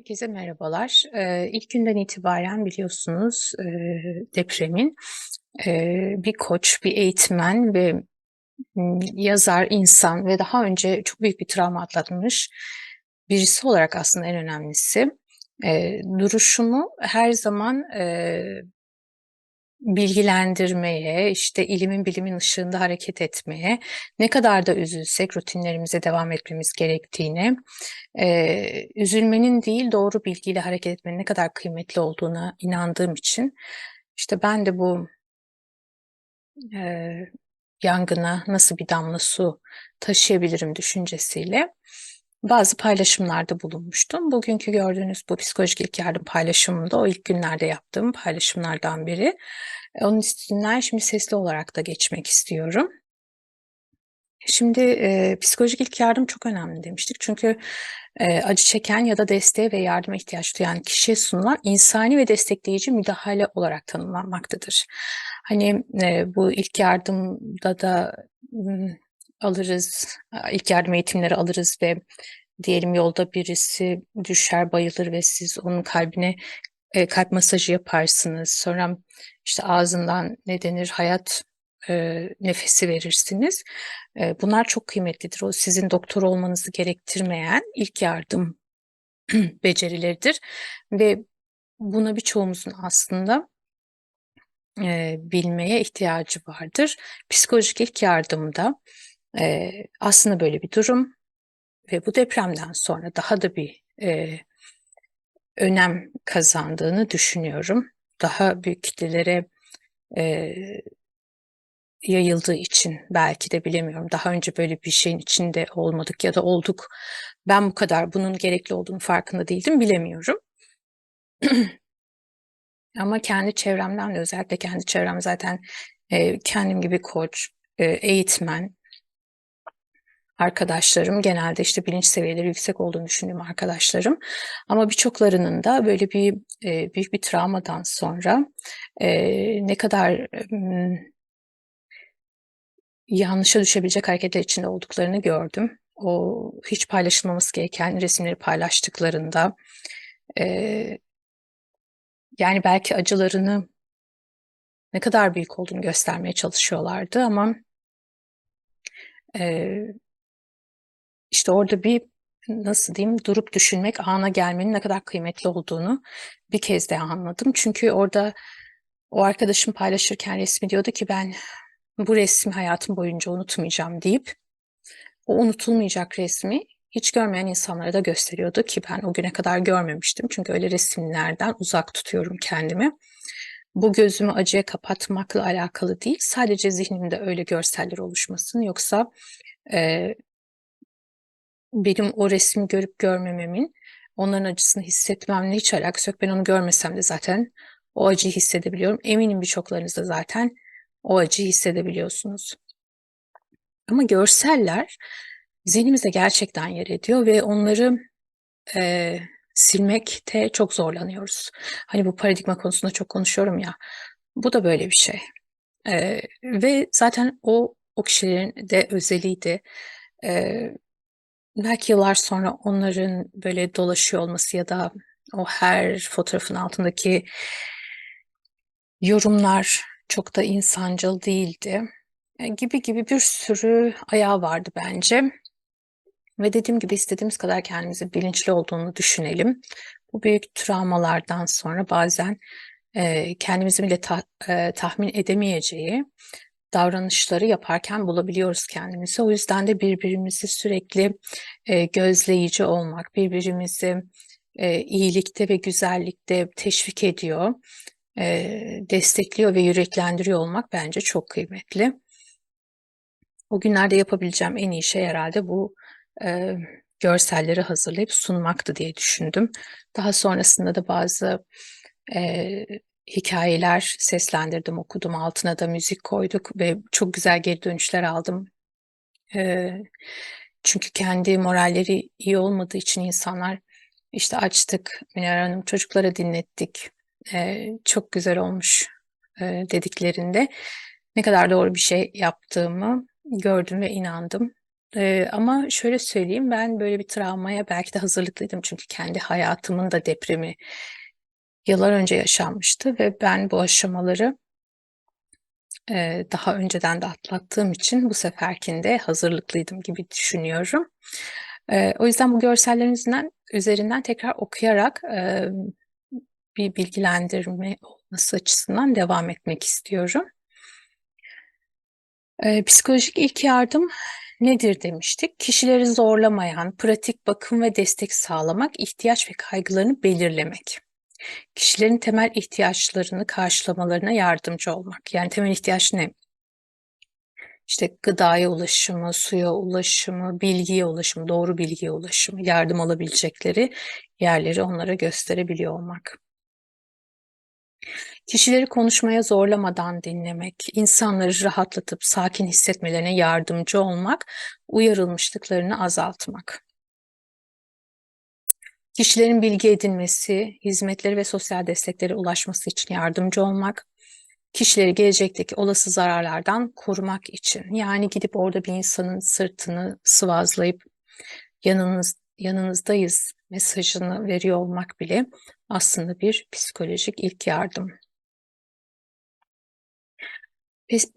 Herkese merhabalar. Eee, ilk günden itibaren biliyorsunuz, eee, depremin, eee, bir koç, bir eğitmen ve, yazar, insan ve daha önce çok büyük bir travma atlatmış birisi olarak aslında en önemlisi, eee, duruşumu her zaman, eee, bilgilendirmeye, işte, ilimin bilimin ışığında hareket etmeye, ne kadar da üzülsek rutinlerimize devam etmemiz gerektiğine, eee, üzülmenin değil doğru bilgiyle hareket etmenin ne kadar kıymetli olduğuna inandığım için, işte, ben de bu eee, yangına nasıl bir damla su taşıyabilirim düşüncesiyle bazı paylaşımlarda bulunmuştum. Bugünkü gördüğünüz bu psikolojik ilk yardım paylaşımım da o ilk günlerde yaptığım paylaşımlardan biri. Eee, onun üstünden şimdi sesli olarak da geçmek istiyorum. Şimdi, eee, psikolojik ilk yardım çok önemli demiştik. Çünkü, eee, acı çeken ya da desteğe ve yardıma ihtiyaç duyan kişiye sunulan insani ve destekleyici müdahale olarak tanımlanmaktadır. Hani, eee, bu ilk yardımda da, alırız, ilk yardım eğitimleri alırız ve diyelim yolda birisi düşer, bayılır ve siz onun kalbine, eee, kalp masajı yaparsınız. Sonra, işte, ağzından ne denir, hayat, eee, nefesi verirsiniz. Eee, bunlar çok kıymetlidir. O sizin doktor olmanızı gerektirmeyen ilk yardım becerileridir ve buna birçoğumuzun aslında, eee, bilmeye ihtiyacı vardır. Psikolojik ilk yardımda, eee, aslında böyle bir durum ve bu depremden sonra daha da bir, eee, önem kazandığını düşünüyorum. Daha büyük kitlelere, eee, yayıldığı için belki de bilemiyorum. Daha önce böyle bir şeyin içinde olmadık ya da olduk. Ben bu kadar bunun gerekli olduğunun farkında değildim, bilemiyorum. Ama kendi çevremden de özellikle kendi çevrem zaten, eee, kendim gibi koç, eee, eğitmen arkadaşlarım genelde, işte, bilinç seviyeleri yüksek olduğunu düşündüğüm arkadaşlarım ama birçoklarının da böyle bir, eee, büyük bir travmadan sonra, eee, ne kadar, ımm yanlışa düşebilecek hareketler içinde olduklarını gördüm. O hiç paylaşılmaması gereken resimleri paylaştıklarında, eee yani, belki acılarını ne kadar büyük olduğunu göstermeye çalışıyorlardı ama eee işte, orada bir, nasıl diyeyim, durup düşünmek, ana gelmenin ne kadar kıymetli olduğunu bir kez daha anladım. Çünkü orada o arkadaşım paylaşırken resmi diyordu ki, "Ben bu resmi hayatım boyunca unutmayacağım." deyip o unutulmayacak resmi hiç görmeyen insanlara da gösteriyordu ki ben o güne kadar görmemiştim. Çünkü öyle resimlerden uzak tutuyorum kendimi. Bu gözümü acıya kapatmakla alakalı değil, sadece zihnimde öyle görseller oluşmasın. Yoksa, eee benim o resmi görüp görmememin onların acısını hissetmemle hiç alakası yok. Ben onu görmesem de zaten o acıyı hissedebiliyorum. Eminim birçoklarınız da zaten o acıyı hissedebiliyorsunuz. Ama görseller zihnimizde gerçekten yer ediyor ve onları, eee, silmekte çok zorlanıyoruz. Hani, bu paradigma konusunda çok konuşuyorum ya, bu da böyle bir şey. Eee, ve zaten o, o kişilerin de özeliydi. Eee, belki yıllar sonra onların böyle dolaşıyor olması ya da o her fotoğrafın altındaki yorumlar çok da insancıl değildi, eee, gibi gibi bir sürü ayağı vardı bence ve dediğim gibi istediğimiz kadar kendimizin bilinçli olduğunu düşünelim. Bu büyük travmalardan sonra bazen, eee, kendimizin bile tah eee, tahmin edemeyeceği davranışları yaparken bulabiliyoruz kendimizi. O yüzden de birbirimizi sürekli, eee, gözleyici olmak, birbirimizi, eee, iyilikte ve güzellikte teşvik ediyor, eee, destekliyor ve yüreklendiriyor olmak bence çok kıymetli. O günlerde yapabileceğim en iyi şey herhâlde bu, eee, görselleri hazırlayıp sunmaktı diye düşündüm. Daha sonrasında da bazı, eee, hikâyeler seslendirdim, okudum, altına da müzik koyduk ve çok güzel geri dönüşler aldım. Çünkü kendi moralleri iyi olmadığı için insanlar, işte, "Açtık Münevver Hanım, çocuklara dinlettik, çok güzel olmuş." dediklerinde ne kadar doğru bir şey yaptığımı gördüm ve inandım. Eee, ama şöyle söyleyeyim, ben böyle bir travmaya belki de hazırlıklıydım. Çünkü kendi hayatımın da depremi yıllar önce yaşanmıştı ve ben bu aşamaları eee, daha önceden de atlattığım için bu seferkinde hazırlıklıydım gibi düşünüyorum. Eee, o yüzden bu görsellerin üzerinden üzerinden tekrar okuyarak, emm, bir bilgilendirme olması açısından devam etmek istiyorum. Eee, psikolojik ilk yardım nedir demiştik? Kişileri zorlamayan, pratik bakım ve destek sağlamak, ihtiyaç ve kaygılarını belirlemek. Kişilerin temel ihtiyaçlarını karşılamalarına yardımcı olmak. Yani temel ihtiyaç ne? İşte gıdaya ulaşımı, suya ulaşımı, bilgiye ulaşımı, doğru bilgiye ulaşımı, yardım alabilecekleri yerleri onlara gösterebiliyor olmak. Kişileri konuşmaya zorlamadan dinlemek, insanları rahatlatıp sakin hissetmelerine yardımcı olmak, uyarılmışlıklarını azaltmak. Kişilerin bilgi edinmesi, hizmetleri ve sosyal desteklere ulaşması için yardımcı olmak, kişileri gelecekteki olası zararlardan korumak için. Yani gidip orada bir insanın sırtını sıvazlayıp yanınız yanınızdayız mesajını veriyor olmak bile aslında bir psikolojik ilk yardım.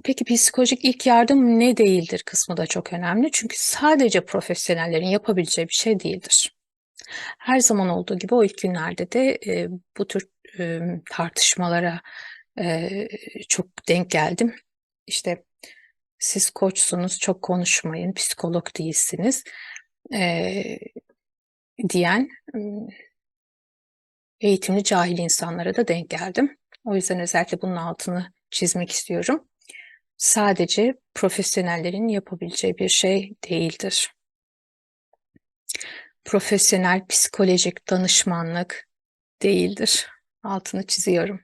Peki psikolojik ilk yardım ne değildir kısmı da çok önemli. Çünkü sadece profesyonellerin yapabileceği bir şey değildir. Her zaman olduğu gibi o ilk günlerde de, eee, bu tür, ımm, tartışmalara, eee, çok denk geldim. İşte, "Siz koçsunuz, çok konuşmayın, psikolog değilsiniz." eee, diyen, eğitimli cahil insanlara da denk geldim. O yüzden özellikle bunun altını çizmek istiyorum. Sadece profesyonellerin yapabileceği bir şey değildir. Profesyonel psikolojik danışmanlık değildir. Altını çiziyorum.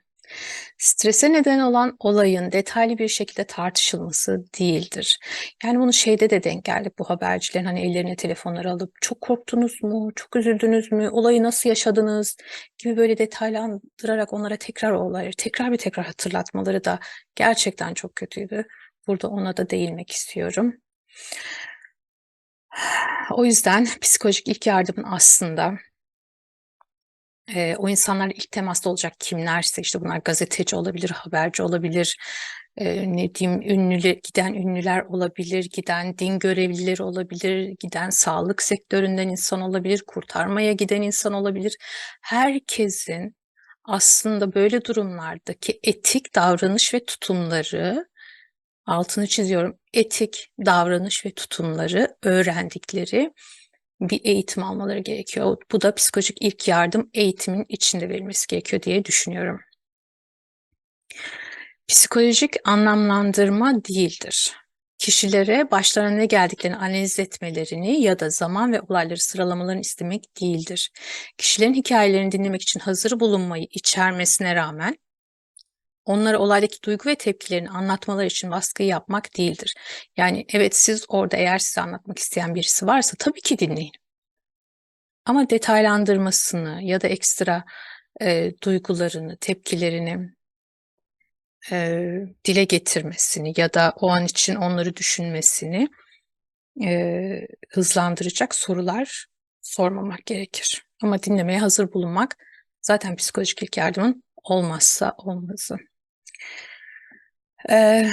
Strese neden olan olayın detaylı bir şekilde tartışılması değildir. Yani bunu şeyde de denk geldik bu habercilerin hani ellerine telefonları alıp çok korktunuz mu, çok üzüldünüz mü, olayı nasıl yaşadınız gibi böyle detaylandırarak onlara tekrar o olayları tekrar bir tekrar hatırlatmaları da gerçekten çok kötüydü. Burada ona da değinmek istiyorum. O yüzden psikolojik ilk yardımın aslında Eee, o insanlarla ilk temasta olacak kimlerse, işte bunlar gazeteci olabilir, haberci olabilir, eee, ne diyeyim, ünlüle giden ünlüler olabilir, giden din görevlileri olabilir, giden sağlık sektöründen insan olabilir, kurtarmaya giden insan olabilir. Herkesin aslında böyle durumlardaki etik davranış ve tutumları, altını çiziyorum, etik davranış ve tutumları öğrendikleri bir eğitim almaları gerekiyor. Bu da psikolojik ilk yardım eğitimin içinde verilmesi gerekiyor diye düşünüyorum. Psikolojik anlamlandırma değildir. Kişilere başlarına ne geldiklerini analiz etmelerini ya da zaman ve olayları sıralamalarını istemek değildir. Kişilerin hikayelerini dinlemek için hazır bulunmayı içermesine rağmen onlara olaydaki duygu ve tepkilerini anlatmaları için baskı yapmak değildir. Yani evet siz orada eğer size anlatmak isteyen birisi varsa tabii ki dinleyin. Ama detaylandırmasını ya da ekstra, eee, duygularını, tepkilerini, eee, dile getirmesini ya da o an için onları düşünmesini, eee, hızlandıracak sorular sormamak gerekir. Ama dinlemeye hazır bulunmak zaten psikolojik ilk yardımın olmazsa olmazı. Eee,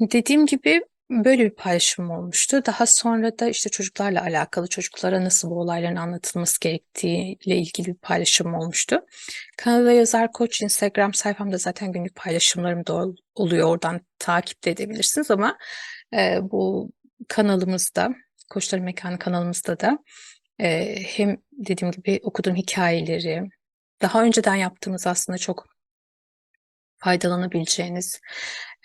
dediğim gibi böyle bir paylaşımım olmuştu. Daha sonra da, işte, çocuklarla alakalı, çocuklara nasıl bu olayların anlatılması gerektiğiyle ilgili bir paylaşımım olmuştu. Kanada Yazar Koç Instagram sayfamda zaten günlük paylaşımlarım da ol oluyor. Oradan takip de edebilirsiniz ama, eee, bu kanalımızda, Koçların Mekânı kanalımızda da, eee, hem dediğim gibi okuduğum hikâyeleri, daha önceden yaptığımız aslında çok faydalanabileceğiniz,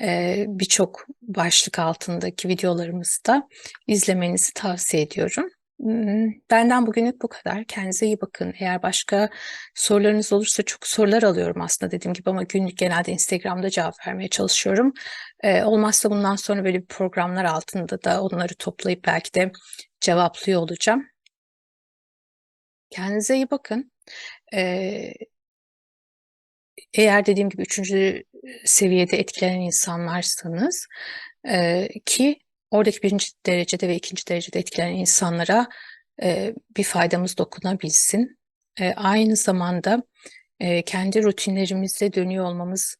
eee, birçok başlık altındaki videolarımızı da izlemenizi tavsiye ediyorum. Imm, benden bugünlük bu kadar. Kendinize iyi bakın. Eğer başka sorularınız olursa çok sorular alıyorum aslında dediğim gibi ama günlük genelde Instagram'da cevap vermeye çalışıyorum. Eee, olmazsa bundan sonra böyle bir programlar altında da onları toplayıp belki de cevaplıyor olacağım. Kendinize iyi bakın. Eee eğer dediğim gibi 3. seviyede etkilenen insanlarsanız, eee, ki oradaki birinci derecede ve ikinci derecede etkilenen insanlara e, bir faydamız dokunabilsin. E, aynı zamanda e, kendi rutinlerimizde dönüyor olmamız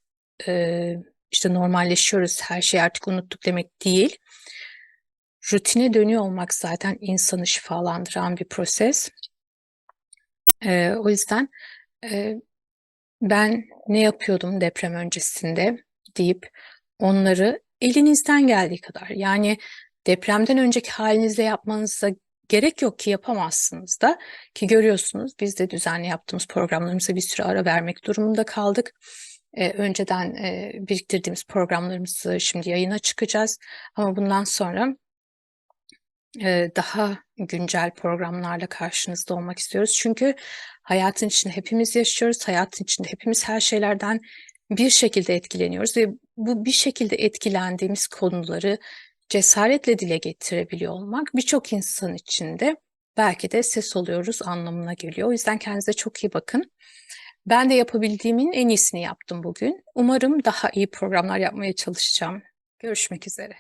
e, işte normalleşiyoruz, her şeyi artık unuttuk demek değil. Rutine dönüyor olmak zaten insanı şifalandıran bir proses. E, o yüzden e, ben ne yapıyordum deprem öncesinde deyip onları elinizden geldiği kadar yani depremden önceki halinizle yapmanıza gerek yok ki yapamazsınız da ki görüyorsunuz biz de düzenli yaptığımız programlarımıza bir süre ara vermek durumunda kaldık. Ee, önceden e, biriktirdiğimiz programlarımızı şimdi yayına çıkacağız ama bundan sonra daha güncel programlarla karşınızda olmak istiyoruz. Çünkü hayatın içinde hepimiz yaşıyoruz, hayatın içinde hepimiz her şeylerden bir şekilde etkileniyoruz ve bu bir şekilde etkilendiğimiz konuları cesaretle dile getirebiliyor olmak birçok insan için de belki de ses oluyoruz anlamına geliyor. O yüzden kendinize çok iyi bakın. Ben de yapabildiğimin en iyisini yaptım bugün. Umarım daha iyi programlar yapmaya çalışacağım. Görüşmek üzere.